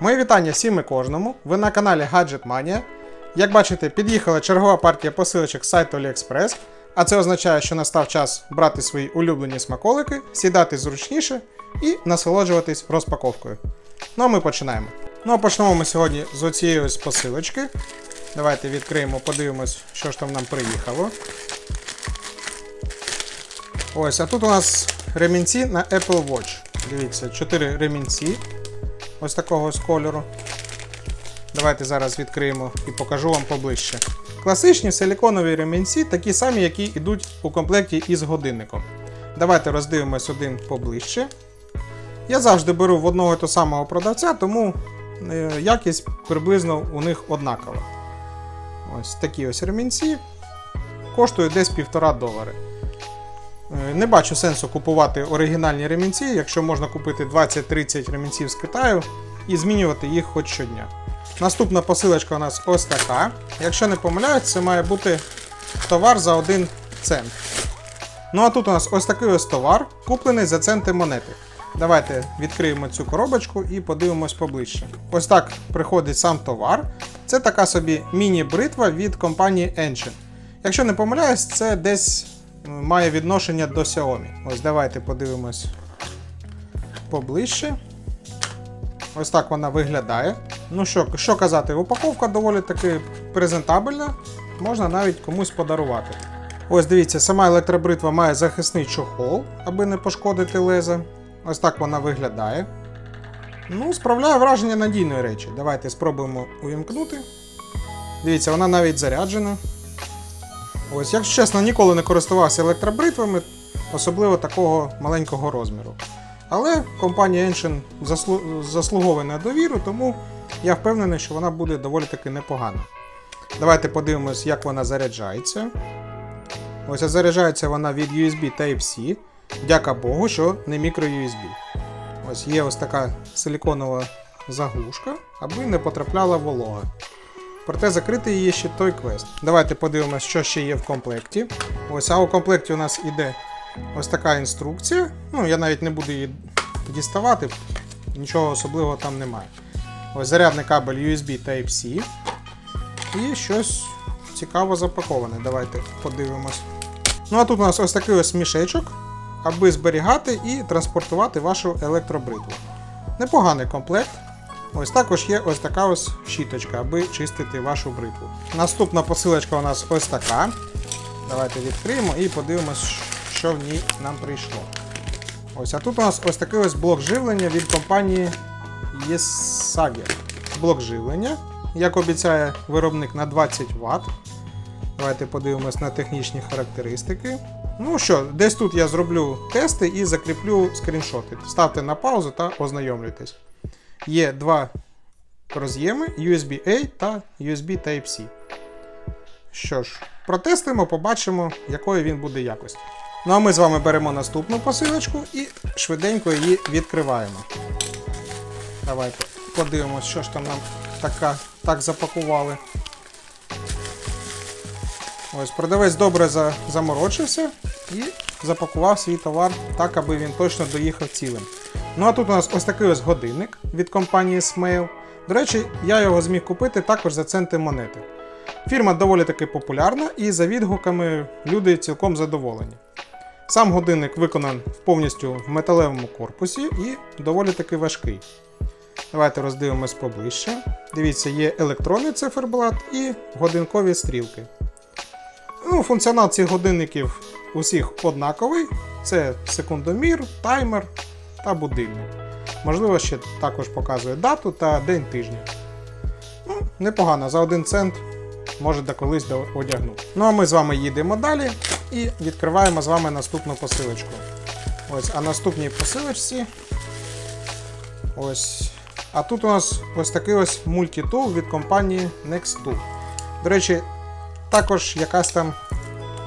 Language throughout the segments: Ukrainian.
Мої вітання всім і кожному. Ви на каналі Gadget Mania. Як бачите, під'їхала чергова партія посилочок з сайту AliExpress, а це означає, що настав час брати свої улюблені смаколики, сідати зручніше і насолоджуватись розпаковкою. Ну а ми починаємо. Ну а почнемо ми сьогодні з оцієї ось посилочки. Давайте відкриємо, подивимось, що ж там нам приїхало. Ось, а тут у нас ремінці на Apple Watch. Дивіться, 4 ремінці. Ось такого ось кольору. Давайте зараз відкриємо і покажу вам поближче. Класичні силіконові ремінці, такі самі, які йдуть у комплекті із годинником. Давайте роздивимось один поближче. Я завжди беру в одного і того самого продавця, тому е, якість приблизно у них однакова. Ось такі ось ремінці. Коштують десь 1,5 долари. Е, Не бачу сенсу купувати оригінальні ремінці, якщо можна купити 20-30 ремінців з Китаю і змінювати їх хоч щодня. Наступна посилочка у нас ось така. Якщо не помиляюсь, це має бути товар за 1 цент. Ну а тут у нас ось такий ось товар, куплений за центи монети. Давайте відкриємо цю коробочку і подивимось поближче. Ось так приходить сам товар. Це така собі міні-бритва від компанії Ancient. Якщо не помиляюсь, це десь має відношення до Xiaomi. Ось давайте подивимось поближче. Ось так вона виглядає. Ну що, що казати, упаковка доволі таки презентабельна, можна навіть комусь подарувати. Ось дивіться, сама електробритва має захисний чохол, аби не пошкодити леза. Ось так вона виглядає. Ну, справляє враження надійної речі. Давайте спробуємо увімкнути. Дивіться, вона навіть заряджена. Ось, якщо чесно, ніколи не користувався електробритвами, особливо такого маленького розміру. Але компанія Ancient заслу... заслуговує на довіру, тому я впевнений, що вона буде доволі таки непогана. Давайте подивимось, як вона заряджається. Ось заряджається вона від USB Type-C. Дяка Богу, що не microUSB. Ось є ось така силіконова заглушка, аби не потрапляла волога. Проте закрити її ще той квест. Давайте подивимось, що ще є в комплекті. Ось, а у комплекті у нас іде ось така інструкція. Ну, я навіть не буду її діставати, нічого особливого там немає. Ось зарядний кабель USB Type-C. І щось цікаво запаковане. Давайте подивимось. Ну а тут у нас ось такий ось мішечок, аби зберігати і транспортувати вашу електробритву. Непоганий комплект. Ось також є ось така ось щіточка, аби чистити вашу бритву. Наступна посилочка у нас ось така. Давайте відкриємо і подивимось, що в ній нам прийшло. Ось, а тут у нас ось такий ось блок живлення від компанії Yesager. Блок живлення, як обіцяє виробник на 20 Вт. Давайте подивимось на технічні характеристики. Ну що, десь тут я зроблю тести і закріплю скріншоти. Ставте на паузу та ознайомлюйтесь. Є два роз'єми USB-A та USB Type-C. Що ж, протестуємо, побачимо, якої він буде якості. Ну а ми з вами беремо наступну посилочку і швиденько її відкриваємо. Давайте подивимось, що ж там нам така, так запакували. Ось, продавець добре за, заморочився і запакував свій товар так, аби він точно доїхав цілим. Ну а тут у нас ось такий ось годинник від компанії Smail. До речі, я його зміг купити також за центи монети. Фірма доволі таки популярна і за відгуками люди цілком задоволені. Сам годинник виконан повністю в металевому корпусі і доволі таки важкий. Давайте роздивимось поближче. Дивіться, є електронний циферблат і годинкові стрілки. Ну, функціонал цих годинників усіх однаковий: це секундомір, таймер та будильник. Можливо, ще також показує дату та день тижня. Ну, непогано, за один цент може до колись до- одягну. Ну а ми з вами їдемо далі і відкриваємо з вами наступну посилочку. Ось, а наступній посилочці. Ось. А тут у нас ось такий ось мультитул від компанії Nextool. До речі, також якась там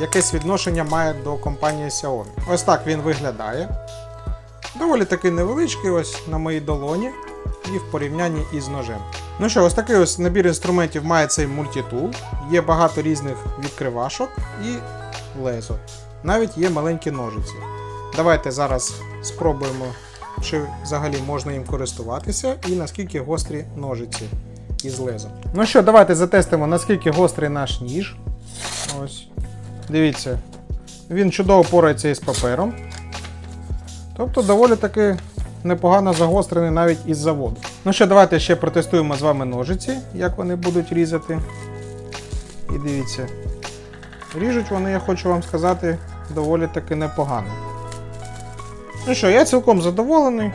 якесь відношення має до компанії Xiaomi. Ось так він виглядає. Доволі таки невеличкий, ось на моїй долоні і в порівнянні із ножем. Ну що, ось такий ось набір інструментів має цей мультитул. Є багато різних відкривашок і лезо. Навіть є маленькі ножиці. Давайте зараз спробуємо чи взагалі можна їм користуватися, і наскільки гострі ножиці із лезом. Ну що, давайте затестимо, наскільки гострий наш ніж. Ось. Дивіться, він чудово порається із папером. Тобто доволі таки непогано загострений навіть із заводу. Ну що, давайте ще протестуємо з вами ножиці, як вони будуть різати. І дивіться. Ріжуть вони, я хочу вам сказати, доволі таки непогано. Ну що, я цілком задоволений.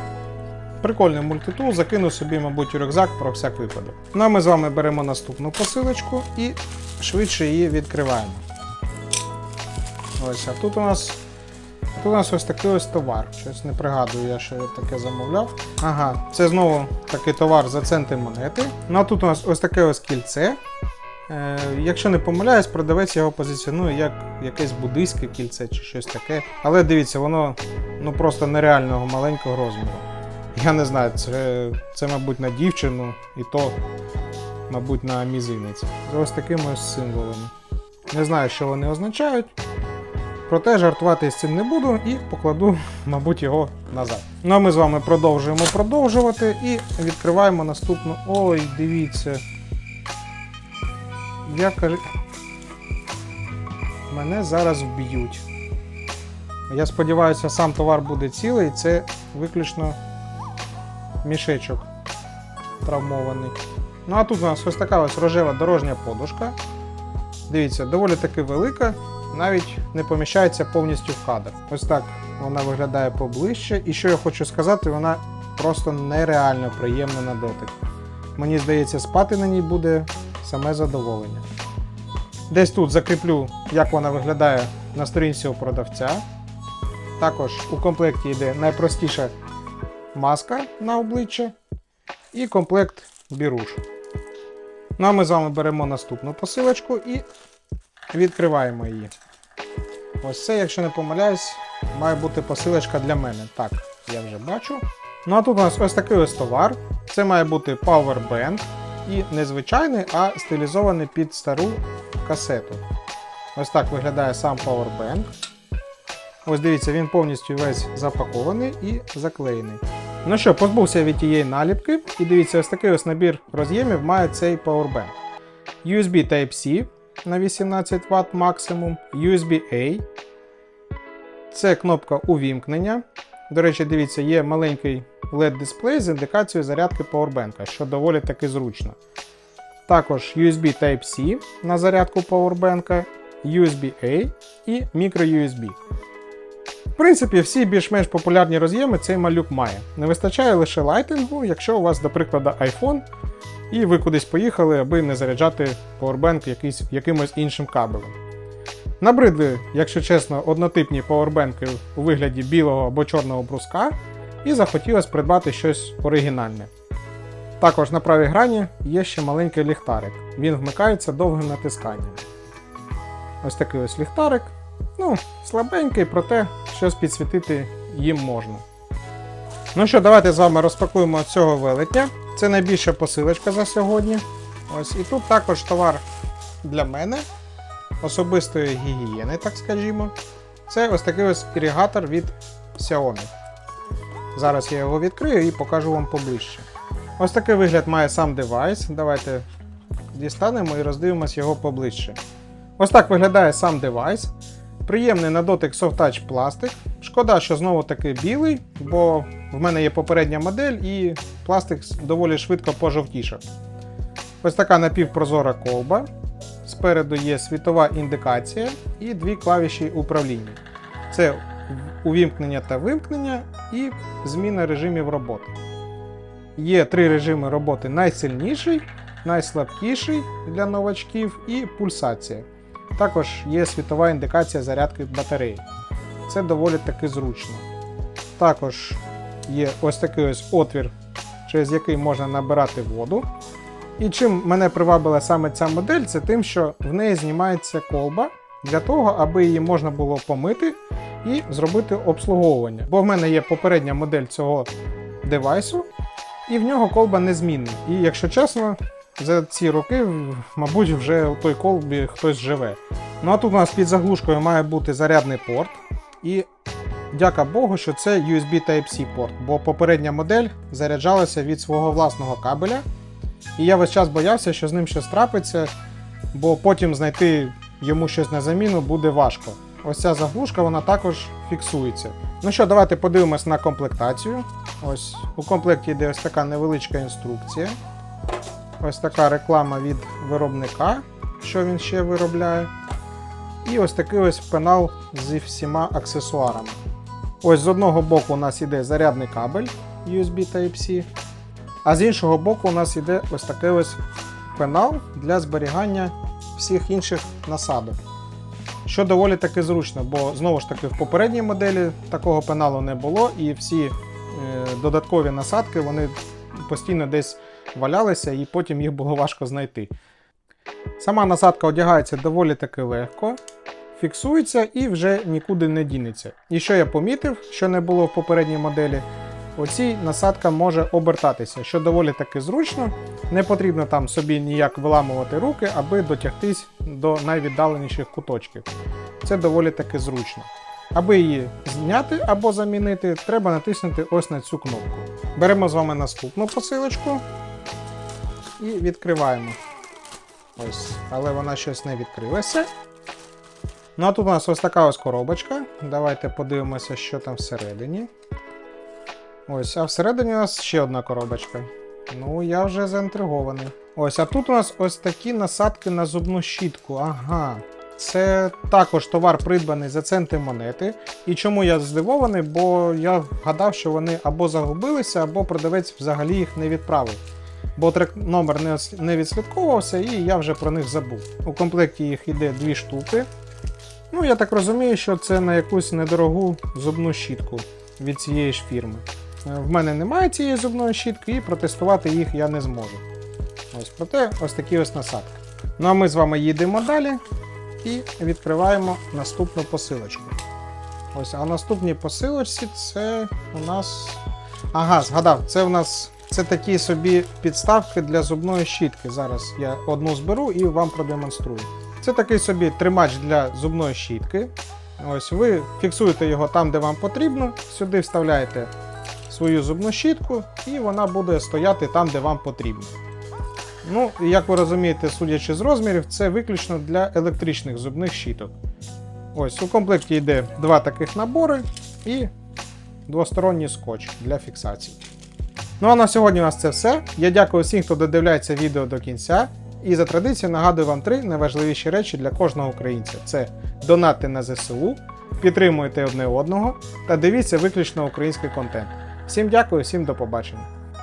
Прикольний мультитул, закину собі, мабуть, у рюкзак про всяк випадок. Ну а ми з вами беремо наступну посилочку і швидше її відкриваємо. Ось, а тут у нас. Тут у нас ось такий ось товар. Щось не пригадую, я я таке замовляв. Ага, це знову такий товар за центи монети. Ну а тут у нас ось таке ось кільце. Е, якщо не помиляюсь, продавець його позиціонує як якесь буддийське кільце чи щось таке. Але дивіться, воно ну просто нереального маленького розміру. Я не знаю, це, це мабуть, на дівчину, і то, мабуть, на мізинець. З ось такими ось символами. Не знаю, що вони означають. Проте жартувати з цим не буду і покладу, мабуть, його назад. Ну а ми з вами продовжуємо продовжувати і відкриваємо наступну. Ой, дивіться. Я кажу. Мене зараз вб'ють. Я сподіваюся, сам товар буде цілий, це виключно мішечок травмований. Ну а тут у нас ось така ось рожева дорожня подушка. Дивіться, доволі таки велика, навіть не поміщається повністю в кадр. Ось так вона виглядає поближче. І що я хочу сказати, вона просто нереально приємна на дотик. Мені здається, спати на ній буде саме задоволення. Десь тут закріплю, як вона виглядає на сторінці у продавця. Також у комплекті йде найпростіша маска на обличчя і комплект біруш. Ну а ми з вами беремо наступну посилочку і відкриваємо її. Ось це, якщо не помиляюсь, має бути посилочка для мене. Так, я вже бачу. Ну а тут у нас ось такий ось товар. Це має бути Powerbank. І не звичайний, а стилізований під стару касету. Ось так виглядає сам Powerbank. Ось дивіться, він повністю весь запакований і заклеєний. Ну що, позбувся від тієї наліпки, і дивіться, ось такий ось набір роз'ємів має цей Powerbank. USB Type-C на 18 Вт максимум, USB-A. Це кнопка увімкнення. До речі, дивіться, є маленький LED-дисплей з індикацією зарядки Powerbank, що доволі таки зручно. Також USB Type-C на зарядку Powerbank, USB-A і microUSB. В принципі, всі більш-менш популярні роз'єми цей малюк має. Не вистачає лише лайтингу, якщо у вас, до прикладу, iPhone, і ви кудись поїхали, аби не заряджати Powerbank якийсь, якимось іншим кабелем. Набридли, якщо чесно, однотипні пауербенки у вигляді білого або чорного бруска, і захотілося придбати щось оригінальне. Також на правій грані є ще маленький ліхтарик. Він вмикається довгим натисканням. Ось такий ось ліхтарик. Ну, слабенький, проте щось підсвітити їм можна. Ну що, давайте з вами розпакуємо цього велетня. Це найбільша посилочка за сьогодні. Ось, І тут також товар для мене особистої гігієни, так скажімо. Це ось такий ось іригатор від Xiaomi. Зараз я його відкрию і покажу вам поближче. Ось такий вигляд має сам девайс. Давайте дістанемо і роздивимось його поближче. Ось так виглядає сам девайс. Приємний на дотик soft-touch пластик. Шкода, що знову таки білий, бо в мене є попередня модель і пластик доволі швидко пожовтішав. Ось така напівпрозора колба. Спереду є світова індикація і дві клавіші управління. Це увімкнення та вимкнення і зміна режимів роботи. Є три режими роботи: найсильніший, найслабкіший для новачків і пульсація. Також є світова індикація зарядки батареї. Це доволі таки зручно. Також є ось такий ось отвір, через який можна набирати воду. І чим мене привабила саме ця модель, це тим, що в неї знімається колба для того, аби її можна було помити і зробити обслуговування. Бо в мене є попередня модель цього девайсу, і в нього колба незмінна. І якщо чесно, за ці роки, мабуть, вже у той колбі хтось живе. Ну а тут у нас під заглушкою має бути зарядний порт. І Дяка Богу, що це USB Type-C порт, бо попередня модель заряджалася від свого власного кабеля. І я весь час боявся, що з ним щось трапиться, бо потім знайти йому щось на заміну буде важко. Ось ця заглушка вона також фіксується. Ну що, давайте подивимось на комплектацію. Ось у комплекті йде ось така невеличка інструкція. Ось така реклама від виробника, що він ще виробляє. І ось такий ось пенал зі всіма аксесуарами. Ось з одного боку у нас іде зарядний кабель USB Type-C, а з іншого боку у нас іде ось такий ось пенал для зберігання всіх інших насадок. Що доволі таки зручно, бо знову ж таки в попередній моделі такого пеналу не було, і всі е, додаткові насадки вони постійно десь валялися, і потім їх було важко знайти. Сама насадка одягається доволі таки легко, фіксується і вже нікуди не дінеться. І що я помітив, що не було в попередній моделі, оцій насадка може обертатися, що доволі таки зручно. Не потрібно там собі ніяк виламувати руки, аби дотягтись до найвіддаленіших куточків. Це доволі таки зручно. Аби її зняти або замінити, треба натиснути ось на цю кнопку. Беремо з вами наступну посилочку і відкриваємо. Ось, але вона щось не відкрилася. Ну а тут у нас ось така ось коробочка. Давайте подивимося, що там всередині. Ось, а всередині у нас ще одна коробочка. Ну, я вже заінтригований. Ось, а тут у нас ось такі насадки на зубну щітку. Ага. Це також товар придбаний за центи монети. І чому я здивований? Бо я гадав, що вони або загубилися, або продавець взагалі їх не відправив. Бо трек номер не, відслідковувався, і я вже про них забув. У комплекті їх йде дві штуки. Ну, я так розумію, що це на якусь недорогу зубну щітку від цієї ж фірми. Е, В мене немає цієї зубної щітки, і протестувати їх я не зможу. Ось проте ось такі ось насадки. Ну а ми з вами їдемо далі і відкриваємо наступну посилочку. Ось, а в наступній посилочці це у нас. Ага, згадав, це у нас це такі собі підставки для зубної щітки. Зараз я одну зберу і вам продемонструю. Це такий собі тримач для зубної щітки. Ось ви фіксуєте його там, де вам потрібно. Сюди вставляєте свою зубну щітку, і вона буде стояти там, де вам потрібно. Ну, як ви розумієте, судячи з розмірів, це виключно для електричних зубних щіток. Ось у комплекті йде два таких набори і двосторонній скотч для фіксації. Ну а на сьогодні у нас це все. Я дякую всім, хто додивляється відео до кінця. І за традицією нагадую вам три найважливіші речі для кожного українця: це донати на ЗСУ, підтримуйте одне одного та дивіться виключно український контент. Всім дякую, всім до побачення.